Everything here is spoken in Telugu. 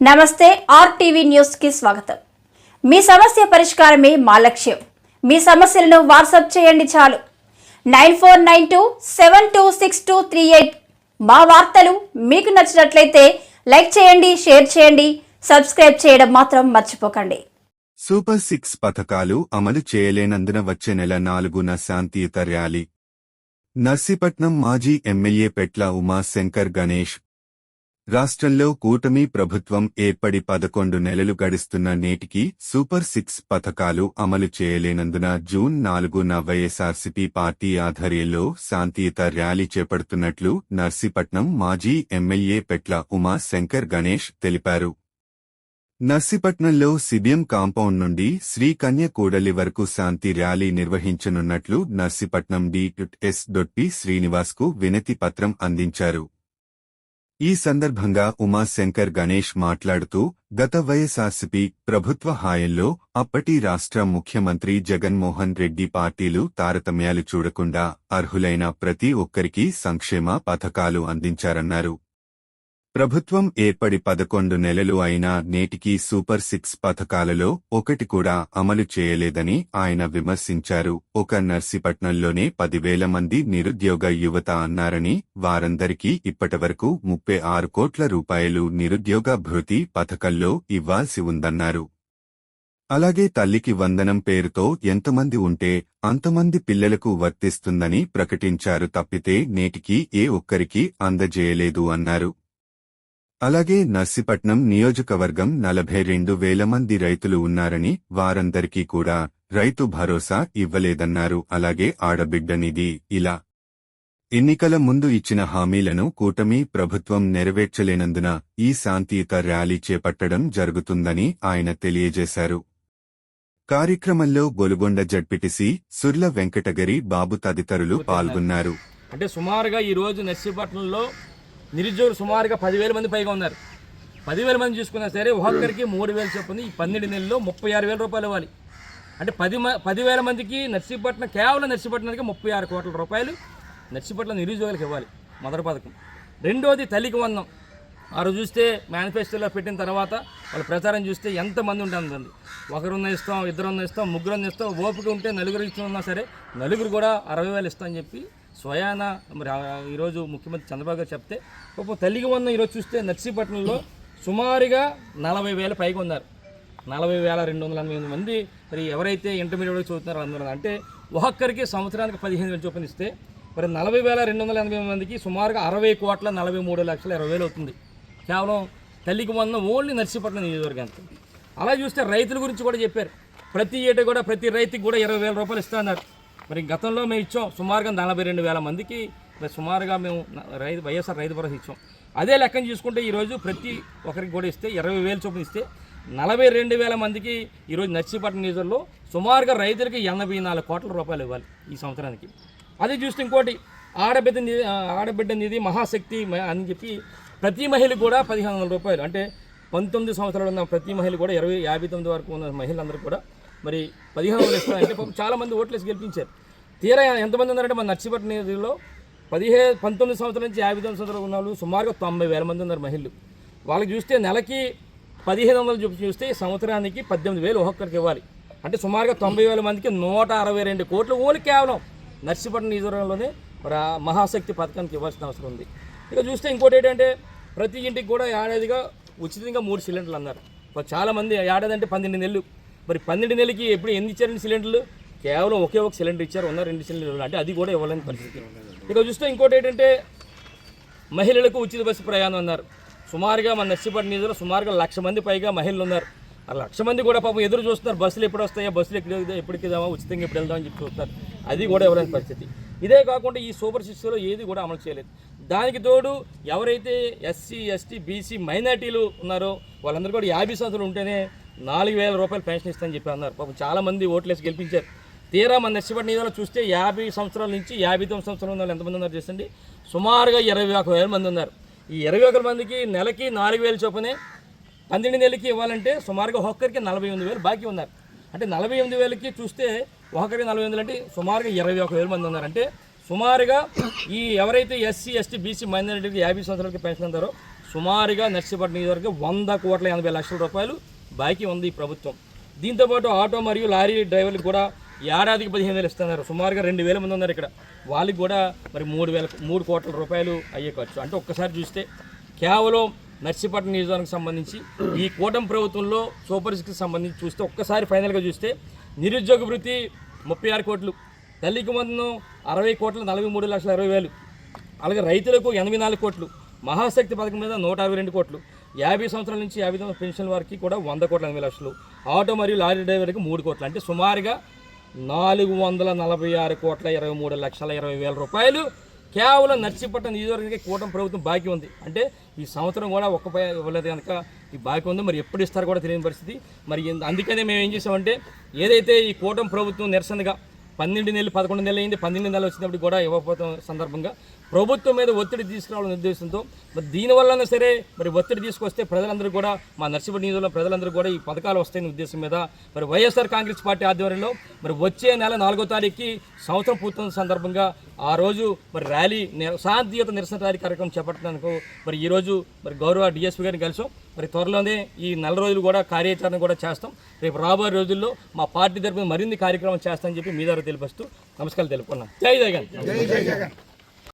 నమస్తే ఆర్టీవీ న్యూస్కి స్వాగతం. మీ సమస్య పరిష్కారమే మా లక్ష్యం. మీ సమస్యలను వాట్సాప్ చేయండి చాలు. Nine four nine two seven two six two three eight మా వార్తలు మీకు నచ్చినట్లయితే లైక్ చేయండి షేర్ చేయండి సబ్స్క్రైబ్ చేయడం మాత్రం మర్చిపోకండి. సూపర్ సిక్స్ పథకాలు అమలు చేయలేనందున వచ్చే నెల నాలుగున శాంతియుత ర్యాలీ. నర్సీపట్నం మాజీ ఎమ్మెల్యే పెట్ల ఉమాశంకర్ గణేష్ రాష్ట్రంలో కూటమి ప్రభుత్వం ఏర్పడి పదకొండు నెలలు గడుస్తున్న నేటికి సూపర్ సిక్స్ పథకాలు అమలు చేయలేనందున జూన్ నాలుగున వైఎస్ఆర్సీపీ పార్టీ ఆధ్వర్యంలో శాంతియుత ర్యాలీ చేపడుతున్నట్లు నర్సీపట్నం మాజీ ఎమ్మెల్యే పెట్ల ఉమా శంకర్ గణేష్ తెలిపారు. నర్సీపట్నంలో సిబిఎం కాంపౌండ్ నుండి శ్రీకన్య కూడలి వరకు శాంతి ర్యాలీ నిర్వహించనున్నట్లు నర్సీపట్నం డి ఎస్ డొట్పి శ్రీనివాస్కు వినతి పత్రం అందించారు. ఈ సందర్భంగా ఉమాశంకర్ గణేష్ మాట్లాడుతూ గత వైఎస్ఆర్సీపీ ప్రభుత్వ హాయంలో అప్పటి రాష్ట్ర ముఖ్యమంత్రి జగన్మోహన్ రెడ్డి పార్టీలు తారతమ్యాలు చూడకుండా అర్హులైన ప్రతి ఒక్కరికి సంక్షేమ పథకాలు అందించారన్నారు. ప్రభుత్వం ఏర్పడి పదకొండు నెలలు అయినా నేటికీ సూపర్ సిక్స్ పథకాలలో ఒకటి కూడా అమలు చేయలేదని ఆయన విమర్శించారు. ఒక నర్సీపట్నంలోనే పదివేల మంది నిరుద్యోగ యువత అన్నారని వారందరికీ ఇప్పటివరకు ముప్పై ఆరు కోట్ల రూపాయలు నిరుద్యోగ భృతి పథకంలో ఇవ్వాల్సి ఉందన్నారు. అలాగే తల్లికి వందనం పేరుతో ఎంతమంది ఉంటే అంతమంది పిల్లలకు వర్తిస్తుందని ప్రకటించారు తప్పితే నేటికీ ఏ ఒక్కరికి అందజేయలేదు అన్నారు. అలాగే నర్సీపట్నం నియోజకవర్గం నలభై రెండు వేల మంది రైతులు ఉన్నారని వారందరికీ కూడా రైతు భరోసా ఇవ్వలేదన్నారు. అలాగే ఆడబిడ్డ నిధి ఇలా ఎన్నికల ముందు ఇచ్చిన హామీలను కూటమి ప్రభుత్వం నెరవేర్చలేనందున ఈ శాంతియుత ర్యాలీ చేపట్టడం జరుగుతుందని ఆయన తెలియజేశారు. కార్యక్రమంలో గొలుగొండ జడ్పిటిసి సుర్ల వెంకటగిరి బాబు తదితరులు పాల్గొన్నారు. అంటే సుమారుగా ఈ రోజు నర్సీపట్నంలో నిరుద్యోగులు సుమారుగా పదివేల మంది పైగా ఉన్నారు. పదివేల మంది చూసుకున్నా సరే ఒక్కొక్కరికి మూడు వేలు చొప్పున ఈ పన్నెండు నెలల్లో ముప్పై ఆరు వేల రూపాయలు ఇవ్వాలి. అంటే పది మ- పదివేల మందికి నర్సీపట్నం కేవలం నర్సీపట్నానికి ముప్పై ఆరు కోట్ల రూపాయలు నర్సీపట్నం నిరుద్యోగులకు ఇవ్వాలి మొదటి పథకం. రెండోది తల్లికి వందం ఆ రోజు చూస్తే మేనిఫెస్టోలో పెట్టిన తర్వాత వాళ్ళ ప్రచారం చూస్తే ఎంతమంది ఉంటుందండి ఒకరున్న ఇస్తాం ఇద్దరున్న ఇస్తాం ముగ్గురున్న ఇస్తాం ఓపిక ఉంటే నలుగురు ఇస్తున్నా సరే నలుగురు కూడా అరవై వేలు ఇస్తాం అని చెప్పి స్వయాన మరి ఈరోజు ముఖ్యమంత్రి చంద్రబాబు గారు చెప్తే పాపం తల్లికి ఉన్న ఈరోజు చూస్తే నర్సీపట్నంలో సుమారుగా నలభై వేల పైగా ఉన్నారు. నలభై వేల రెండు వందల ఎనభై ఎనిమిది మంది మరి ఎవరైతే ఇంటర్మీడియట్ చదువుతున్నారో అందరూ అంటే ఒక్కొక్కరికి సంవత్సరానికి పదిహేను వేలు చొప్పున ఇస్తే మరి నలభై వేల రెండు వందల ఎనభై మందికి సుమారుగా అరవై కోట్ల నలభై మూడు లక్షల ఇరవై వేలు అవుతుంది. కేవలం తల్లికి వంద ఓన్లీ నర్సీపట్నం నియోజకవర్గానికి. అలా చూస్తే రైతుల గురించి కూడా చెప్పారు. ప్రతి ఏటా కూడా ప్రతి రైతుకి కూడా ఇరవై వేల రూపాయలు ఇస్తున్నారు మరి గతంలో మేము ఇచ్చాం సుమారుగా నలభై రెండు వేల మందికి మరి సుమారుగా మేము రైతు వైఎస్ఆర్ రైతు భరోసా ఇచ్చాం. అదే లెక్కన చూసుకుంటే ఈరోజు ప్రతి ఒక్కరికి కూడా ఇస్తే ఇరవై వేలు చొప్పున ఇస్తే నలభై రెండు వేల మందికి ఈరోజు నర్సీపట్నం నిధుల్లో సుమారుగా రైతులకి ఎనభై నాలుగు కోట్ల రూపాయలు ఇవ్వాలి ఈ సంవత్సరానికి. అది చూస్తే ఇంకోటి ఆడబిడ్డ నిధి ఆడబిడ్డ నిధి మహాశక్తి అని చెప్పి ప్రతి మహిళ కూడా పదిహేను వందల రూపాయలు. అంటే పంతొమ్మిది సంవత్సరాలు ఉన్న ప్రతి మహిళ కూడా ఇరవై యాభై తొమ్మిది వరకు ఉన్న మహిళలందరూ కూడా మరి పదిహేను వందలు ఇస్తారంటే పాపం చాలా మంది ఓట్లేసి గెలిపించారు. తీరా ఎంతమంది ఉన్నారంటే మన నర్సీపట్నం ఏరియాలో పదిహే పంతొమ్మిది సంవత్సరాల నుంచి యాభై తొమ్మిది సంవత్సరాలు ఉన్న వాళ్ళు సుమారుగా తొంభై వేల మంది ఉన్నారు మహిళలు. వాళ్ళకి చూస్తే నెలకి పదిహేను వందలు చూపి చూస్తే సంవత్సరానికి పద్దెనిమిది వేలు ఒక్కొక్కరికి ఇవ్వాలి. అంటే సుమారుగా తొంభై వేల మందికి నూట అరవై రెండు కోట్లు ఓన్లీ కేవలం నర్సీపట్నం నియోజకవర్గంలోనే మరి మహాశక్తి పథకానికి ఇవ్వాల్సిన అవసరం ఉంది. ఇక చూస్తే ఇంకోటి ఏంటంటే ప్రతి ఇంటికి కూడా ఏడాదిగా ఉచితంగా మూడు సిలిండర్లు అన్నారు. చాలామంది ఏడాది అంటే పన్నెండు నెలలు. మరి పన్నెండు నెలలకి ఎప్పుడు ఎన్ని ఇచ్చారండి సిలిండర్లు? కేవలం ఒకే ఒక సిలిండర్ ఇచ్చారు ఉన్న రెండు సిలిండర్లు అంటే అది కూడా ఇవ్వలేని పరిస్థితి. ఇక చూస్తే ఇంకోటి ఏంటంటే మహిళలకు ఉచిత బస్సు ప్రయాణం అన్నారు. సుమారుగా మన నర్సీపట్నం నిధులు సుమారుగా లక్ష మంది పైగా మహిళలు ఉన్నారు. ఆ లక్ష మంది కూడా పాపం ఎదురు చూస్తున్నారు. బస్సులు ఎప్పుడు వస్తాయా బస్సులు ఎక్కడ ఎప్పటికి ఉచితంగా ఎప్పుడు వెళ్దామని చెప్పి చూస్తున్నారు. అది కూడా ఇవ్వలేని పరిస్థితి. ఇదే కాకుండా ఈ సూపర్ సిక్స్లో ఏది కూడా అమలు చేయలేదు. దానికి తోడు ఎవరైతే ఎస్సీ ఎస్టీ బీసీ మైనార్టీలు ఉన్నారో వాళ్ళందరూ కూడా యాభై సంవత్సరాలు ఉంటేనే నాలుగు వేల రూపాయలు పెన్షన్ ఇస్తానని చెప్పి అన్నారు. పాపం చాలా మంది ఓట్లేసి గెలిపించారు. తీరా మన నర్సిపట్నం నిధులు చూస్తే యాభై సంవత్సరాల నుంచి యాభై తొమ్మిది సంవత్సరాల ఉన్న వాళ్ళు ఎంతమంది ఉన్నారు చేసండి సుమారుగా ఇరవై ఒక వేల మంది ఉన్నారు. ఈ ఇరవై ఒకరి మందికి నెలకి నాలుగు వేలు చొప్పునే పన్నెండు నెలలకి ఇవ్వాలంటే సుమారుగా ఒక్కరికి నలభై ఎనిమిది వేలు బాకీ ఉన్నారు. అంటే నలభై ఎనిమిది వేలకి చూస్తే ఒకరికి నలభై ఎనిమిది అంటే సుమారుగా ఇరవై ఒక వేల మంది ఉన్నారు. అంటే సుమారుగా ఈ ఎవరైతే ఎస్సీ ఎస్టీ బీసీ మైనారిటీకి యాభై సంవత్సరాలకి పెన్షన్ అంటారో సుమారుగా నర్సీపట్నం నియోజకవర్గం వంద కోట్ల ఎనభై లక్షల రూపాయలు బాకీ ఉంది ప్రభుత్వం. దీంతోపాటు ఆటో మరియు లారీ డ్రైవర్లకు కూడా ఏడాదికి పదిహేను వేలు ఇస్తున్నారు. సుమారుగా రెండు వేల మంది ఉన్నారు ఇక్కడ. వాళ్ళకి కూడా మరి మూడు వేల మూడు కోట్ల రూపాయలు అయ్యే ఖర్చు. అంటే ఒక్కసారి చూస్తే కేవలం నర్సీపట్నం నియోజకవర్గానికి సంబంధించి ఈ కూటమి ప్రభుత్వంలో సూపర్ సిక్స్కి సంబంధించి చూస్తే ఒక్కసారి ఫైనల్గా చూస్తే నిరుద్యోగ వృత్తి ముప్పై ఆరు కోట్లు తల్లికి మందును అరవై కోట్ల నలభై మూడు లక్షల ఇరవై వేలు. అలాగే రైతులకు ఎనభై నాలుగు కోట్లు మహాశక్తి పథకం మీద నూట యాభై రెండు కోట్లు. యాభై సంవత్సరాల నుంచి యాభై సంవత్సరాల పెన్షన్ వారికి కూడా వంద కోట్ల ఎనభై లక్షలు. ఆటో మరియు లారీ డ్రైవర్కి మూడు కోట్లు. అంటే సుమారుగా నాలుగు వందల నలభై ఆరు కోట్ల ఇరవై మూడు లక్షల ఇరవై వేల రూపాయలు కేవలం నర్సీపట్నం నియోజకవర్గానికి కూటమి ప్రభుత్వం బాకీ ఉంది. అంటే ఈ సంవత్సరం కూడా ఒక్క ఇవ్వలేదు కనుక ఈ బాకీ ఉంది. మరి ఎప్పుడు ఇస్తారో కూడా తెలియని పరిస్థితి. మరి అందుకనే మేము ఏం చేసామంటే ఏదైతే ఈ కూటమి ప్రభుత్వం నిరసనగా పన్నెండు నెలలు పదకొండు నెలలు అయింది పన్నెండు నెలలు వచ్చినప్పుడు కూడా ఇవ్వకపోతే సందర్భంగా ప్రభుత్వం మీద ఒత్తిడి తీసుకురావాలనే ఉద్దేశంతో మరి దీనివల్లనే సరే మరి ఒత్తిడి తీసుకొస్తే ప్రజలందరూ కూడా మా నర్సీపట్నం నియోజకవర్గంలో ప్రజలందరూ కూడా ఈ పథకాలు వస్తాయనే ఉద్దేశం మీద మరి వైఎస్ఆర్ కాంగ్రెస్ పార్టీ ఆధ్వర్యంలో మరి వచ్చే నెల నాలుగో తారీఖుకి సంవత్సరం పూర్తున్న సందర్భంగా ఆ రోజు మరి ర్యాలీ శాంతియుత నిరసన ర్యాలీ కార్యక్రమం చేపట్టడానికి మరి ఈరోజు మరి గౌరవ డిఎస్పీ గారిని కలిసాం. మరి త్వరలోనే ఈ నెల రోజులు కూడా కార్యాచరణ కూడా చేస్తాం. రేపు రాబోయే రోజుల్లో మా పార్టీ తరపున మరిన్ని కార్యక్రమం చేస్తామని చెప్పి మీ ద్వారా తెలిపిస్తూ నమస్కారాలు తెలుపుకున్నాం. జై జగన్.